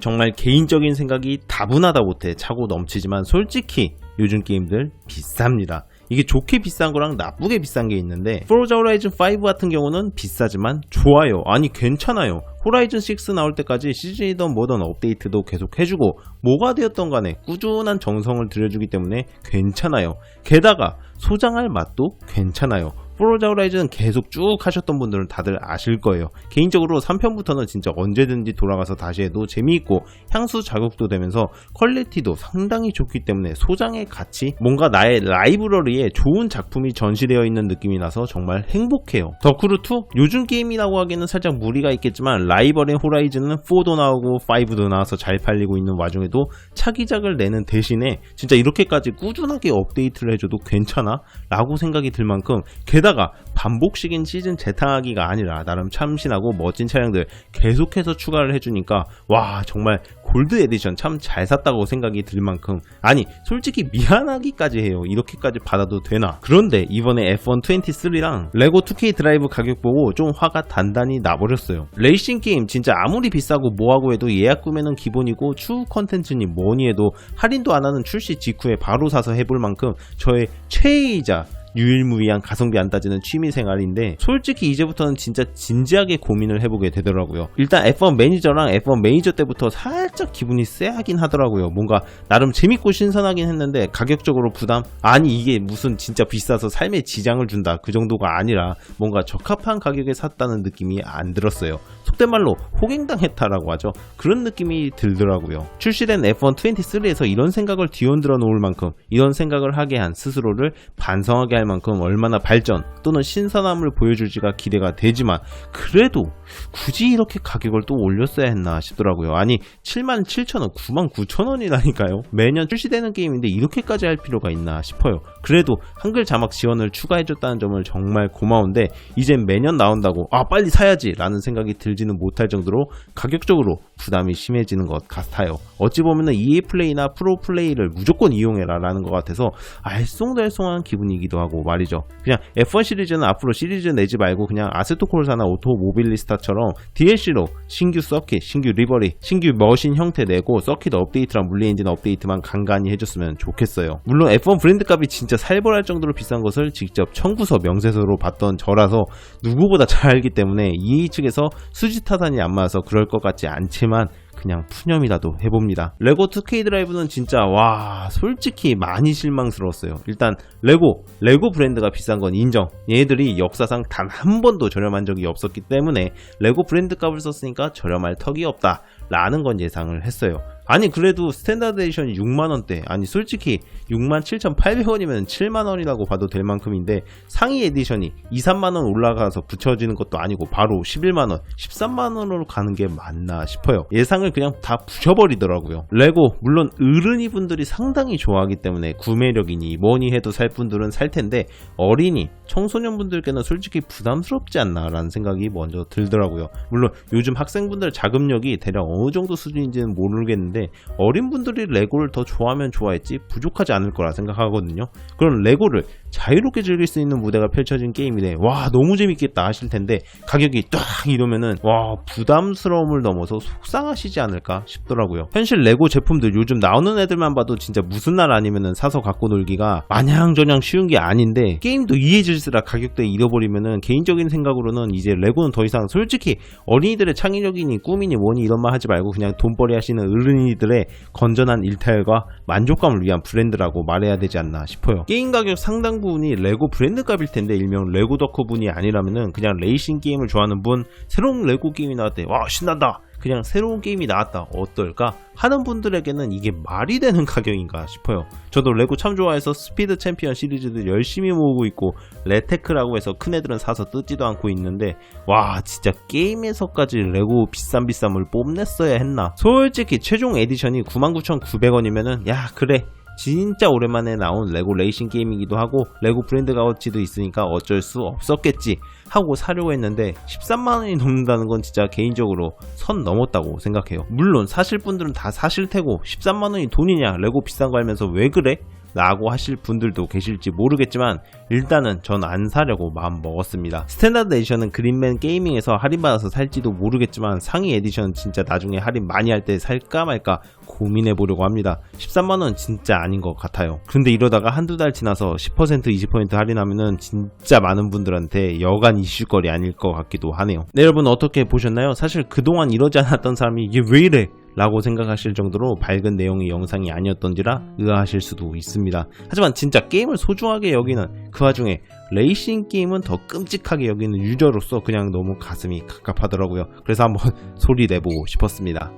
정말 개인적인 생각이 다분하다 못해 차고 넘치지만 솔직히 요즘 게임들 비쌉니다. 이게 좋게 비싼 거랑 나쁘게 비싼 게 있는데 포르자 호라이즌 5 같은 경우는 비싸지만 좋아요. 아니 괜찮아요. 호라이즌 6 나올 때까지 시즌이던 뭐던 업데이트도 계속 해주고 뭐가 되었던 간에 꾸준한 정성을 들여주기 때문에 괜찮아요. 게다가 소장할 맛도 괜찮아요. 포르자 호라이즌 계속 쭉 하셨던 분들은 다들 아실 거예요. 개인적으로 3편부터는 진짜 언제든지 돌아가서 다시 해도 재미있고 향수 자극도 되면서 퀄리티도 상당히 좋기 때문에 소장의 가치, 뭔가 나의 라이브러리에 좋은 작품이 전시되어 있는 느낌이 나서 정말 행복해요. 더크루2? 요즘 게임이라고 하기에는 살짝 무리가 있겠지만 라이벌의 호라이즌은 4도 나오고 5도 나와서 잘 팔리고 있는 와중에도 차기작을 내는 대신에 진짜 이렇게까지 꾸준하게 업데이트를 해줘도 괜찮아? 라고 생각이 들 만큼 게다가 반복식인 시즌 재탕하기가 아니라 나름 참신하고 멋진 차량들 계속해서 추가를 해주니까 와 정말 골드 에디션 참 잘 샀다고 생각이 들 만큼 아니 솔직히 미안하기까지 해요. 이렇게까지 받아도 되나? 그런데 이번에 F1 23랑 레고 2K 드라이브 가격 보고 좀 화가 단단히 나버렸어요. 레이싱 게임 진짜 아무리 비싸고 뭐하고 해도 예약 구매는 기본이고 추후 컨텐츠니 뭐니 해도 할인도 안 하는 출시 직후에 바로 사서 해볼 만큼 저의 최애이자 유일무이한 가성비 안 따지는 취미생활인데 솔직히 이제부터는 진짜 진지하게 고민을 해보게 되더라고요. 일단 F1 매니저랑 F1 메이저 때부터 살짝 기분이 쎄하긴 하더라고요. 뭔가 나름 재밌고 신선하긴 했는데 가격적으로 부담? 아니 이게 무슨 진짜 비싸서 삶에 지장을 준다. 그 정도가 아니라 뭔가 적합한 가격에 샀다는 느낌이 안 들었어요. 속된 말로 호갱당했다라고 하죠. 그런 느낌이 들더라고요. 출시된 F1 23에서 이런 생각을 뒤흔들어 놓을 만큼 이런 생각을 하게 한 스스로를 반성하게 할 만큼 얼마나 발전 또는 신선함을 보여줄지가 기대가 되지만 그래도 굳이 이렇게 가격을 또 올렸어야 했나 싶더라고요. 아니 7만 7천 원, 9만 9천 원이라니까요. 매년 출시되는 게임인데 이렇게까지 할 필요가 있나 싶어요. 그래도 한글 자막 지원을 추가해줬다는 점을 정말 고마운데 이젠 매년 나온다고 아 빨리 사야지 라는 생각이 들지는 못할 정도로 가격적으로 부담이 심해지는 것 같아요. 어찌 보면은 EA 플레이나 프로 플레이를 무조건 이용해라 라는 것 같아서 알쏭달쏭한 기분이기도 하고 말이죠. 그냥 F1 시리즈는 앞으로 시리즈 내지 말고 그냥 아세토 콜사나 오토 모빌리스타처럼 DLC로 신규 서킷, 신규 리버리, 신규 머신 형태 내고 서킷 업데이트랑 물리 엔진 업데이트만 간간히 해줬으면 좋겠어요. 물론 F1 브랜드 값이 진짜 살벌할 정도로 비싼 것을 직접 청구서 명세서로 봤던 저라서 누구보다 잘 알기 때문에 EA 측에서 수지 타산이 안 맞아서 그럴 것 같지 않지만 그냥 푸념이라도 해봅니다. 레고 2K 드라이브는 진짜 와 솔직히 많이 실망스러웠어요. 일단 레고 레고 브랜드가 비싼 건 인정. 얘들이 역사상 단 한 번도 저렴한 적이 없었기 때문에 레고 브랜드 값을 썼으니까 저렴할 턱이 없다. 라는 건 예상을 했어요. 아니 그래도 스탠다드 에디션이 6만원대. 아니 솔직히 67,800원이면 7만원이라고 봐도 될 만큼인데 상위 에디션이 2, 3만원 올라가서 붙여지는 것도 아니고 바로 11만원 13만원으로 가는 게 맞나 싶어요. 예상을 그냥 다 부셔버리더라고요. 레고 물론 어른이 분들이 상당히 좋아하기 때문에 구매력이니 뭐니 해도 살 분들은 살 텐데 어린이 청소년 분들께는 솔직히 부담스럽지 않나 라는 생각이 먼저 들더라고요. 물론 요즘 학생분들 자금력이 대략 어느 정도 수준인지는 모르겠는데 어린 분들이 레고를 더 좋아하면 좋아했지 부족하지 않을 거라 생각하거든요. 그런 레고를 자유롭게 즐길 수 있는 무대가 펼쳐진 게임이네. 와 너무 재밌겠다 하실 텐데 가격이 딱 이러면은 와 부담스러움을 넘어서 속상하시지 않을까 싶더라고요. 현실 레고 제품들 요즘 나오는 애들만 봐도 진짜 무슨 날 아니면은 사서 갖고 놀기가 마냥저냥 쉬운 게 아닌데 게임도 이해질스라 가격대 잃어버리면은 개인적인 생각으로는 이제 레고는 더 이상 솔직히 어린이들의 창의력이니 꿈이니 뭐니 이런 말 하지 말고 그냥 돈벌이 하시는 어른이 들의 건전한 일탈과 만족감을 위한 브랜드라고 말해야 되지 않나 싶어요. 게임 가격 상당 부분이 레고 브랜드 값일 텐데 일명 레고 덕후 분이 아니라면은 그냥 레이싱 게임을 좋아하는 분 새로운 레고 게임이 나왔대 와 신난다 그냥 새로운 게임이 나왔다. 어떨까? 하는 분들에게는 이게 말이 되는 가격인가 싶어요. 저도 레고 참 좋아해서 스피드 챔피언 시리즈도 열심히 모으고 있고 레테크라고 해서 큰 애들은 사서 뜯지도 않고 있는데 와 진짜 게임에서까지 레고 비싼 비싼을 뽐냈어야 했나? 솔직히 최종 에디션이 99,900원이면은 야 그래 진짜 오랜만에 나온 레고 레이싱 게임이기도 하고 레고 브랜드 가치도 있으니까 어쩔 수 없었겠지 하고 사려고 했는데 13만원이 넘는다는 건 진짜 개인적으로 선 넘었다고 생각해요 물론 사실 분들은 다 사실 테고 13만원이 돈이냐 레고 비싼 거 알면서 왜 그래? 라고 하실 분들도 계실지 모르겠지만 일단은 전 안 사려고 마음 먹었습니다. 스탠다드 에디션은 그린맨 게이밍에서 할인받아서 살지도 모르겠지만 상위 에디션 진짜 나중에 할인 많이 할 때 살까 말까 고민해 보려고 합니다. 13만원 진짜 아닌 것 같아요. 근데 이러다가 한두 달 지나서 10% 20% 할인하면은 진짜 많은 분들한테 여간 이슈거리 아닐 것 같기도 하네요. 네, 여러분 어떻게 보셨나요? 사실 그동안 이러지 않았던 사람이 이게 왜 이래? 라고 생각하실 정도로 밝은 내용의 영상이 아니었던지라 의아하실 수도 있습니다. 하지만 진짜 게임을 소중하게 여기는 그 와중에 레이싱 게임은 더 끔찍하게 여기는 유저로서 그냥 너무 가슴이 갑갑하더라고요. 그래서 한번 소리 내보고 싶었습니다.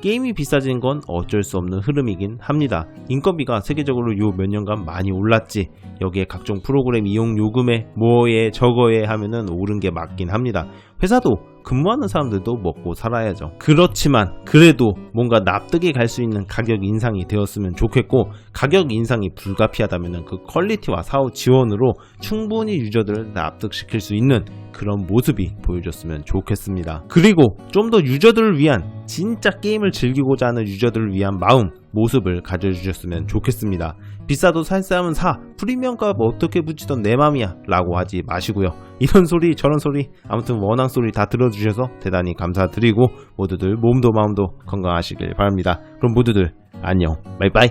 게임이 비싸진 건 어쩔 수 없는 흐름이긴 합니다. 인건비가 세계적으로 요 몇 년간 많이 올랐지. 여기에 각종 프로그램 이용 요금에 뭐에 저거에 하면은 오른 게 맞긴 합니다. 회사도 근무하는 사람들도 먹고 살아야죠. 그렇지만 그래도 뭔가 납득이 갈 수 있는 가격 인상이 되었으면 좋겠고 가격 인상이 불가피하다면 그 퀄리티와 사후 지원으로 충분히 유저들을 납득시킬 수 있는 그런 모습이 보여줬으면 좋겠습니다. 그리고 좀 더 유저들을 위한 진짜 게임을 즐기고자 하는 유저들을 위한 마음, 모습을 가져주셨으면 좋겠습니다. 비싸도 살 사람은 사, 프리미엄 값 어떻게 붙이던 내 맘이야 라고 하지 마시고요. 이런 소리 저런 소리 아무튼 원한 소리 다 들어주셔서 대단히 감사드리고 모두들 몸도 마음도 건강하시길 바랍니다. 그럼 모두들 안녕 바이바이